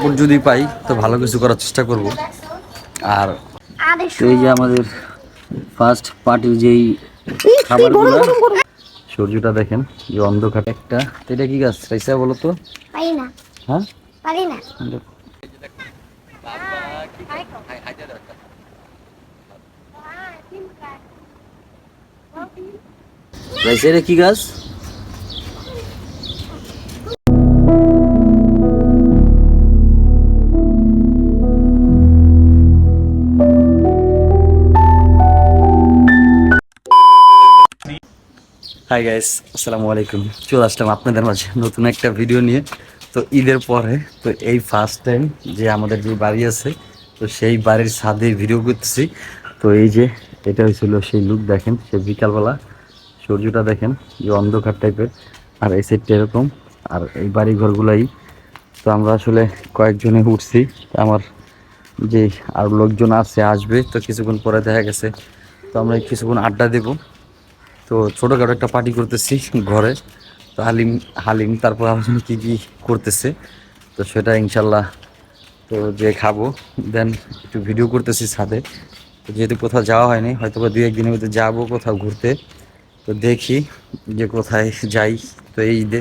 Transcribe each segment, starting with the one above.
Support যদি পাই তো ভালো কিছু করার চেষ্টা করব। আর এই যে আমাদের ফার্স্ট পার্টির যেই খাবারগুলো সূর্যটা দেখেন যে অন্ধকার। একটা এটা কি গাছ? রাইসা বলো তো। হ্যাঁ? রাইসা এটা কি গাছ? হাই গাইস আসসালামু আলাইকুম। চলে আসলাম আপনাদের মাঝে নতুন একটা ভিডিও নিয়ে। তো ঈদের পরে, তো এই ফার্স্ট টাইম যে আমাদের যে বাড়ি আছে, তো সেই বাড়ির ছাদে ভিডিও করতেছি। তো এই যে, এটা হয়েছিল সেই লুক দেখেন, সে বিকালবেলা সূর্যটা দেখেন, যে অন্ধকার টাইপের আর এই সাইডটা এরকম, আর এই বাড়ি ঘরগুলাই। তো আমরা আসলে কয়েকজনে উঠছি, আমার যে আর লোকজন আছে, আসবে। তো কিছুক্ষণ পরে দেখা গেছে, তো আমরা কিছুক্ষণ আড্ডা দেবো। তো ছোটোখাটো একটা পার্টি করতেছি ঘরে। তো হালিম হালিম তারপর আলোচনা কী কী করতেছে, তো সেটা ইনশাল্লাহ তো যে খাব। দেন একটু ভিডিও করতেছি ছাদে। তো যেহেতু কোথাও যাওয়া হয়নি হয়তো বা দু একদিনের মধ্যে যাব কোথাও ঘুরতে। তো দেখি যে কোথায় যাই। তো এই ঈদে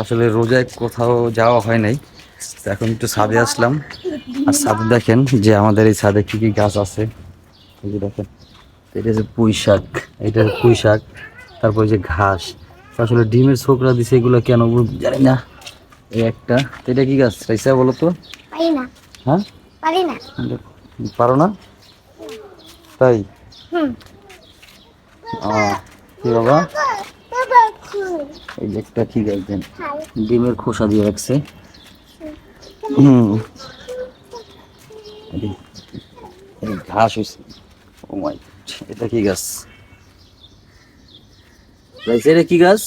আসলে রোজায় কোথাও যাওয়া হয় নাই। তো এখন একটু ছাদে আসলাম। আর ছাদে দেখেন যে আমাদের এই ছাদে কী কী গাছ আছে। দেখেন। এটা যে পুঁই শাক এটা পুঁই শাক তারপর যে ঘাস। আসলে ডিমের ছোকরা দিছে এগুলো কেন জানি না। এই একটা এটা কি গাছ? রাইসা বলো তো। পারি না। হ্যাঁ? পারি না। পারো না? তাই? কি বাবা? এই যে একটা ঠিক আছে ডিমের খোসা দিয়ে রাখছে। হুম। ঘাস হয়েছে ও মাই। এটা কি গাছ? রাইসা এটা কি গাছ?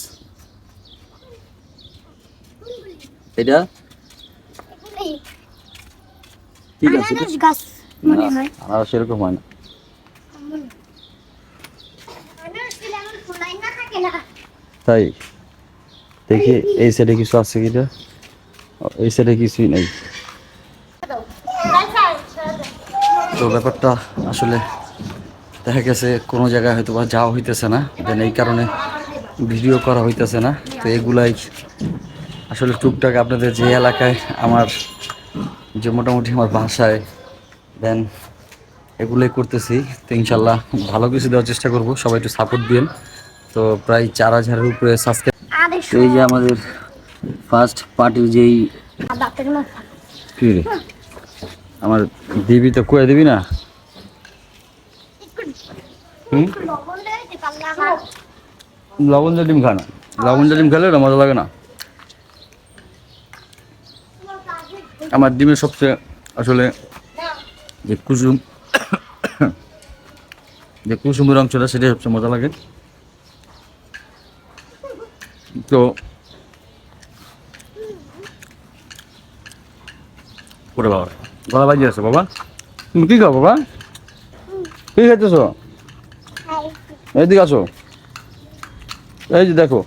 এটা? কি গাছ এটা? আনারস গাছ মনে হয়। হয় না। তাই? দেখি এই সাইডে কিছু আছে কিটা এই সাইডে কিছুই নেই। তো ব্যাপারটা আসলে দেখা গেছে কোনো জায়গায় হয়তো বা যাওয়া হইতেছে না। দেন এই কারণে ভিডিও করা হইতেছে না। তো এগুলাই আসলে টুকটাক আপনাদের যে এলাকায় আমার যে মোটামুটি আমার বাসায় দেন এগুলোই করতেছি। তো ইনশাল্লাহ ভালো কিছু দেওয়ার চেষ্টা করব। সবাই একটু সাপোর্ট দিন তো প্রায় চার হাজারের উপরে সাবস্ক্রাইব তো এই যে আমাদের ফার্স্ট পার্টির যেই আমার দিবি তো কয়ে দিবি না? লবণ ডিম খা না লবণ ডিম খেলে ওটা মজা লাগে না। আমার ডিমের সবচেয়ে আসলে যে কুসুম, যে কুসুমের অংশটা সেটাই সবচেয়ে মজা লাগে। তো ওরে বাবা, গলা বাজি আছে বাবা। তুমি কি খাও বাবা? কি খাইতেছ? এদিকে আসো। এই যে দেখো।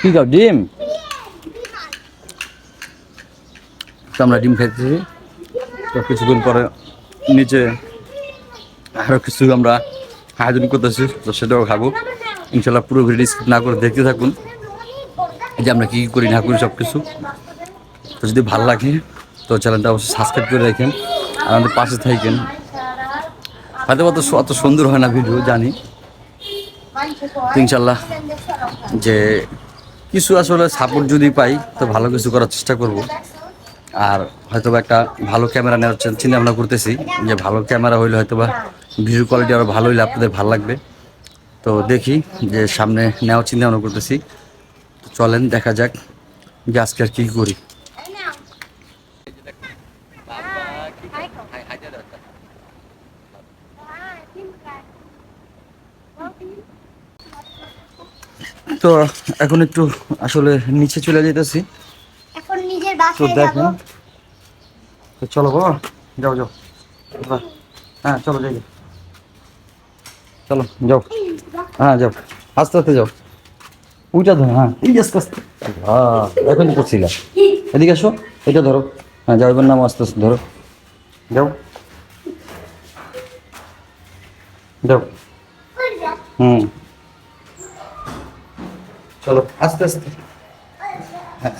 কি খাও? ডিম? তো আমরা ডিম খাইতেছি। তো কিছুক্ষণ পরে নিচে আরও কিছু আমরা আয়োজন করতেছি, তো সেটাও খাব। ইনশাল্লাহ পুরো ভিডিও স্কিপ না করে দেখতে থাকুন। যে আমরা কী করি না করি সব কিছু তো যদি ভালো লাগে, তো চ্যানেলটা অবশ্যই সাবস্ক্রাইব করে রাখেন। আর আমাদের পাশে থাকেন। হয়তো অত সুন্দর হয় না ভিডিও, জানি। ইনশাল্লাহ, যে কিছু আসলে সাপোর্ট যদি পাই, তো ভালো কিছু করার চেষ্টা করব। আর হয়তো একটা ভালো ক্যামেরা নেওয়ার চিন্তা ভাবনা করতেছি, যে ভালো ক্যামেরা হইলে হয়তো বা ভিডিও কোয়ালিটি আরও ভালো হইলে আপনাদের ভালো লাগবে। তো দেখি যে সামনে নেওয়ার চিন্তা ভাবনা করতেছি চলেন, দেখা যাক যে আজকে আর কী করি। তো এখন একটু আসলে নিচে চলে যেতেছি এখন নিজের তো বাসায় যাব। তো চলো বাবা যাও যাও। হ্যাঁ চলো যাই। চলো যাও। হ্যাঁ যাও। আস্তে আস্তে যাও। ওইটা ধরো হ্যাঁ। এই আস্তে আস্তে। হ্যাঁ এখন করছিলাম এদিকে আসো এটা ধরো। হ্যাঁ যাও এবার নাম আস্তে আস্তে ধরো। যাও। যাও। হুম। চলো, আস্তে আস্তে। হ্যাঁ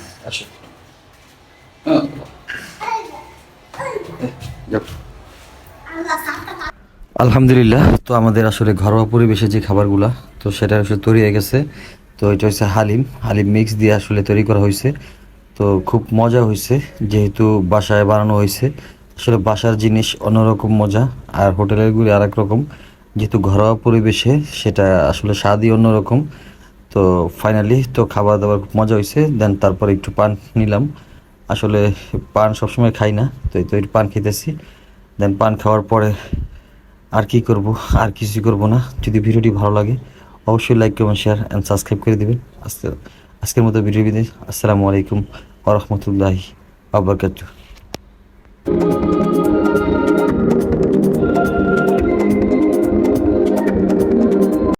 আলহামদুলিল্লাহ, তো আমাদের আসলে ঘরোয়া পরিবেশে যে খাবারগুলা, তো সেটা আসলে তৈরি হয়ে গেছে। তো এটা হচ্ছে হালিম। হালিম মিক্স দিয়ে আসলে তৈরি করা হয়েছে। তো খুব মজা হয়েছে, যেহেতু বাসায় বানানো হয়েছে। আসলে বাসার জিনিস অন্যরকম মজা, আর হোটেলেরগুলি আর এক রকম। যেহেতু ঘরোয়া পরিবেশে, সেটা আসলে স্বাদই অন্যরকম। তো ফাইনালি তো খাবার দাবার খুব মজা হয়েছে দেন তারপরে একটু পান নিলাম। আসলে পান সবসময় খাই না, তো এই তো একটু পান খেতেছি দেন পান খাওয়ার পরে আর কি করব, আর কিছুই করব না। যদি ভিডিওটি ভালো লাগে, অবশ্যই like comment share and subscribe করে দিবেন। আজকে আজকের মতো ভিডিও বিদায়। আসসালামু আলাইকুম ওয়া রাহমাতুল্লাহি ওয়া বারাকাতুহু।